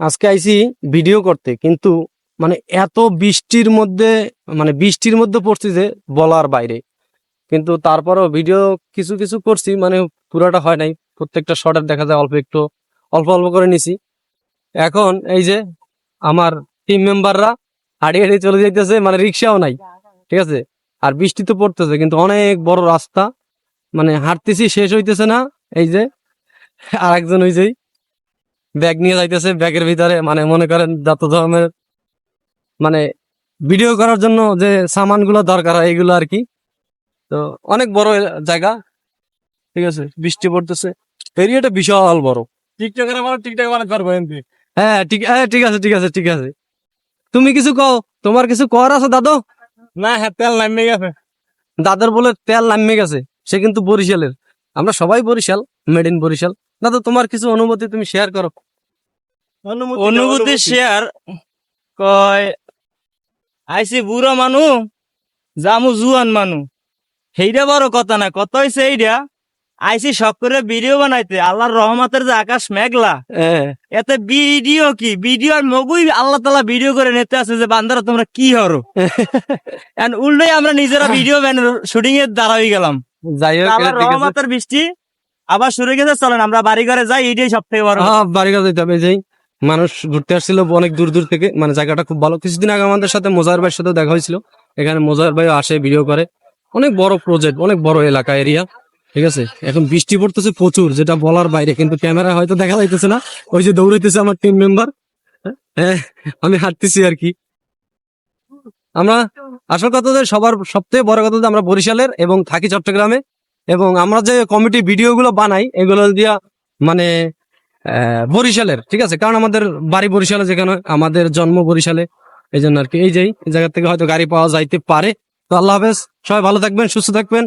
আজকে আইছি ভিডিও করতে, কিন্তু মানে এত বৃষ্টির মধ্যে মানে বৃষ্টির মধ্যে পড়ছি যে বলার বাইরে। কিন্তু তারপরেও ভিডিও কিছু কিছু করছি মানে পুরোটা হয় নাই। প্রত্যেকটা শর্টের দেখা যায় অল্প একটু, অল্প অল্প করে নিছি। এখন এই যে আমার টিম মেম্বাররা হাঁটিয়ে হাঁটিয়ে চলে যাইতেছে মানে রিক্সাও নাই, ঠিক আছে? আর বৃষ্টি তো পড়তেছে, কিন্তু অনেক বড় রাস্তা। মানে হাঁটতেছি, শেষ হইতেছে না, এই যে আর একজন ওই যেই ব্যাগ নিয়ে যাইতেছে ব্যাগের ভিতরে মানে মনে করেন যত ধরনের মানে ভিডিও করার জন্য যে সামানগুলো দরকার হয় এগুলো আর কি। তো অনেক বড় জায়গা ঠিক আছে বৃষ্টি পড়তেছে। এরিয়াটা বিশাল বড়। টিকটকের আমার টিকটক বানাতে পারব এমনি। হ্যাঁ ঠিক হ্যাঁ ঠিক আছে ঠিক আছে ঠিক আছে। তুমি কিছু কও তোমার কিছু কর আছে দাদু? না হ্যাঁ তেল নামে গেছে। দাদার বলে তেল নামে গেছে সে কিন্তু বরিশালের। আমরা সবাই বরিশাল মেড ইন বরিশাল। দাদা তোমার কিছু অনুভূতি তুমি শেয়ার করো। অনুভূতি শেয়ার কয় আইসি বুড়ো মানু জামু জুয়ান মানু। সেইটা বড় কথা না কত হইছে এইটা আইসি শখ করে ভিডিও বানাইতে আল্লাহর রহমতের যে আকাশ মেঘলা। হ্যাঁ এতে ভিডিও কি? ভিডিও আর মগুই আল্লাহ তালা ভিডিও করে নিতে আছে যে বান্দারা তোমরা কি হরো? উল্টোই আমরা নিজেরা ভিডিও শুটিং এর দাঁড়াই গেলাম। যাই হোক। রহমতের বৃষ্টি আবার শুরু গেছে চলেন আমরা বাড়ি ঘরে যাই এইটাই সব থেকে বড় হ্যাঁ বাড়ি হবে এই যেই মানুষ ঘুরতে আসছিল অনেক দূর দূর থেকে। মানে জায়গাটা খুব ভালো। কিছুদিন আগে আমাদের সাথে মোজার ভাইয়ের সাথে দেখা হয়েছিল। এখানে মোজার ভাই আসে ভিডিও করে। অনেক বড় প্রজেক্ট অনেক বড় এলাকা এরিয়া ঠিক আছে? এখন বৃষ্টি পড়তেছে প্রচুর, যেটা বলার বাইরে। কিন্তু ক্যামেরা হয়তো দেখা যাইতেছে না। ওই যে দৌড়াইতেছে আমার টিম মেম্বার হ্যাঁ আমি হাঁটতেছি আর কি। আমরা আসল কথা যে সবার সবথেকে বড় কথা যে আমরা বরিশালের এবং থাকি চট্টগ্রামে। এবং আমরা যে কমিটি ভিডিওগুলো বানাই, এগুলো দিয়া মানে বরিশালের, ঠিক আছে? কারণ আমাদের বাড়ি বরিশালে যেখানে, আমাদের জন্ম বরিশালে এই জন্য আর কি। এই যে জায়গা থেকে হয়তো গাড়ি পাওয়া যাইতে পারে। তো আল্লাহ হাফেজ, সবাই ভালো থাকবেন, সুস্থ থাকবেন।